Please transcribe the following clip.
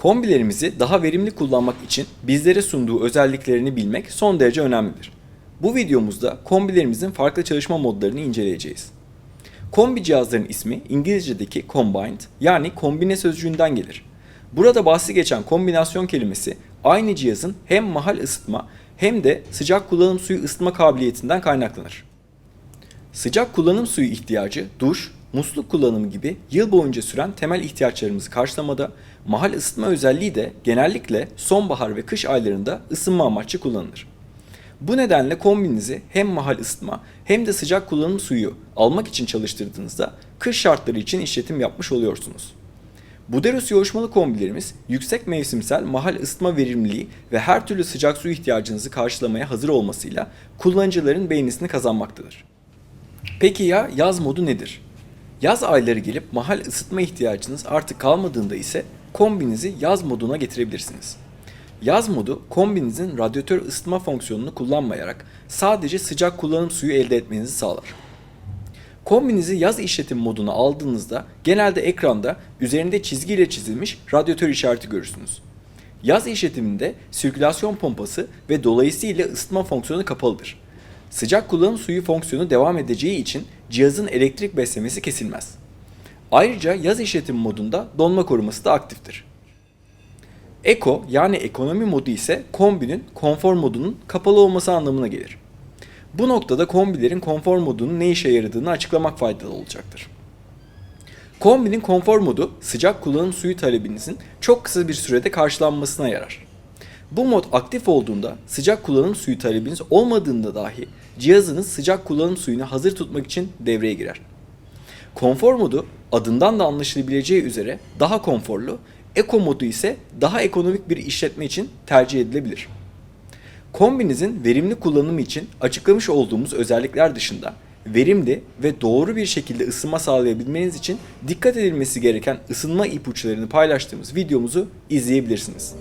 Kombilerimizi daha verimli kullanmak için bizlere sunduğu özelliklerini bilmek son derece önemlidir. Bu videomuzda kombilerimizin farklı çalışma modlarını inceleyeceğiz. Kombi cihazların ismi İngilizce'deki combined yani kombine sözcüğünden gelir. Burada bahsi geçen kombinasyon kelimesi aynı cihazın hem mahal ısıtma hem de sıcak kullanım suyu ısıtma kabiliyetinden kaynaklanır. Sıcak kullanım suyu ihtiyacı, duş, musluk kullanımı gibi yıl boyunca süren temel ihtiyaçlarımızı karşılamada, mahal ısıtma özelliği de genellikle sonbahar ve kış aylarında ısınma amaçlı kullanılır. Bu nedenle kombinizi hem mahal ısıtma hem de sıcak kullanım suyu almak için çalıştırdığınızda kış şartları için işletim yapmış oluyorsunuz. Buderus yoğuşmalı kombilerimiz yüksek mevsimsel mahal ısıtma verimliliği ve her türlü sıcak su ihtiyacınızı karşılamaya hazır olmasıyla kullanıcıların beğenisini kazanmaktadır. Peki ya yaz modu nedir? Yaz ayları gelip mahal ısıtma ihtiyacınız artık kalmadığında ise kombinizi yaz moduna getirebilirsiniz. Yaz modu kombinizin radyatör ısıtma fonksiyonunu kullanmayarak sadece sıcak kullanım suyu elde etmenizi sağlar. Kombinizi yaz işletim moduna aldığınızda genelde ekranda üzerinde çizgiyle çizilmiş radyatör işareti görürsünüz. Yaz işletiminde sirkülasyon pompası ve dolayısıyla ısıtma fonksiyonu kapalıdır. Sıcak kullanım suyu fonksiyonu devam edeceği için cihazın elektrik beslemesi kesilmez. Ayrıca yaz işletim modunda donma koruması da aktiftir. Eco yani ekonomi modu ise kombinin konfor modunun kapalı olması anlamına gelir. Bu noktada kombilerin konfor modunun ne işe yaradığını açıklamak faydalı olacaktır. Kombinin konfor modu sıcak kullanım suyu talebinizin çok kısa bir sürede karşılanmasına yarar. Bu mod aktif olduğunda sıcak kullanım suyu talebiniz olmadığında dahi cihazınız sıcak kullanım suyunu hazır tutmak için devreye girer. Konfor modu adından da anlaşılabileceği üzere daha konforlu, Eco modu ise daha ekonomik bir işletme için tercih edilebilir. Kombinizin verimli kullanımı için açıklamış olduğumuz özellikler dışında verimli ve doğru bir şekilde ısınma sağlayabilmeniz için dikkat edilmesi gereken ısınma ipuçlarını paylaştığımız videomuzu izleyebilirsiniz.